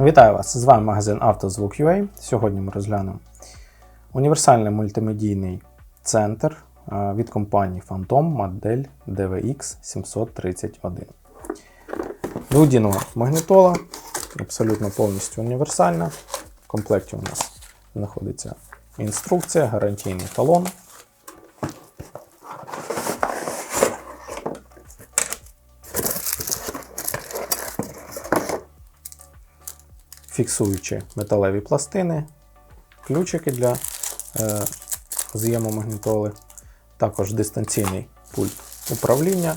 Вітаю вас! З вами магазин «Автозвук.UA». Сьогодні ми розглянемо універсальний мультимедійний центр від компанії Phantom модель DVX 731. Дводінова магнітола, абсолютно повністю універсальна. В комплекті у нас знаходиться інструкція, гарантійний талон. Фіксуючі металеві пластини, ключики для е, з'єму магнітоли, також дистанційний пульт управління,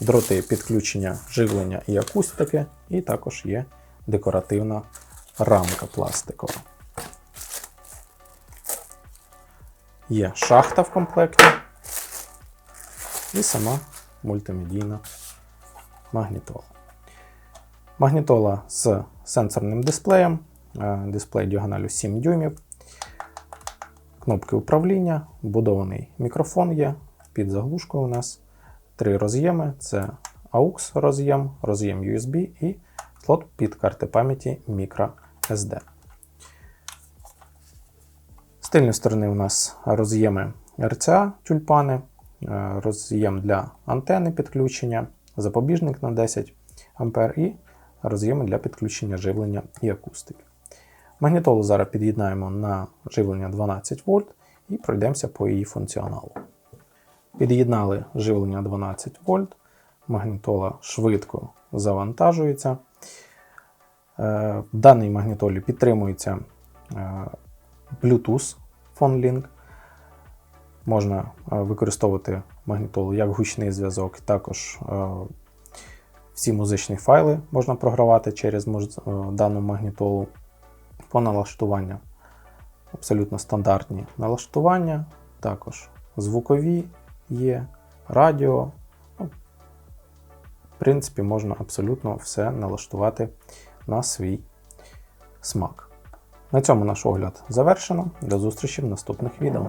дроти підключення живлення і акустики, і також є декоративна рамка пластикова. Є шахта в комплекті і сама мультимедійна магнітола. Магнітола з сенсорним дисплеєм, е, дисплей діагоналю 7 дюймів, кнопки управління, вбудований мікрофон є під заглушкою у нас. Три роз'єми: це AUX роз'єм, роз'єм USB і слот під карти пам'яті microSD. З тильної сторони у нас роз'єми RCA тюльпани, е, роз'єм для антени підключення, запобіжник на 10 А і роз'єми для підключення живлення і акустики. Магнітолу зараз під'єднаємо на живлення 12 вольт і пройдемося по її функціоналу. Під'єднали живлення 12 вольт, магнітола швидко завантажується. Е, В даній магнітолі підтримується е, Bluetooth PhoneLink. Можна е, використовувати магнітолу як гучний зв'язок, також всі музичні файли можна програвати через дану магнітолу. По налаштуванню абсолютно стандартні налаштування, також звукові є, радіо. Ну, В принципі, можна абсолютно все налаштувати на свій смак. На цьому наш огляд завершено. До зустрічі в наступних відео.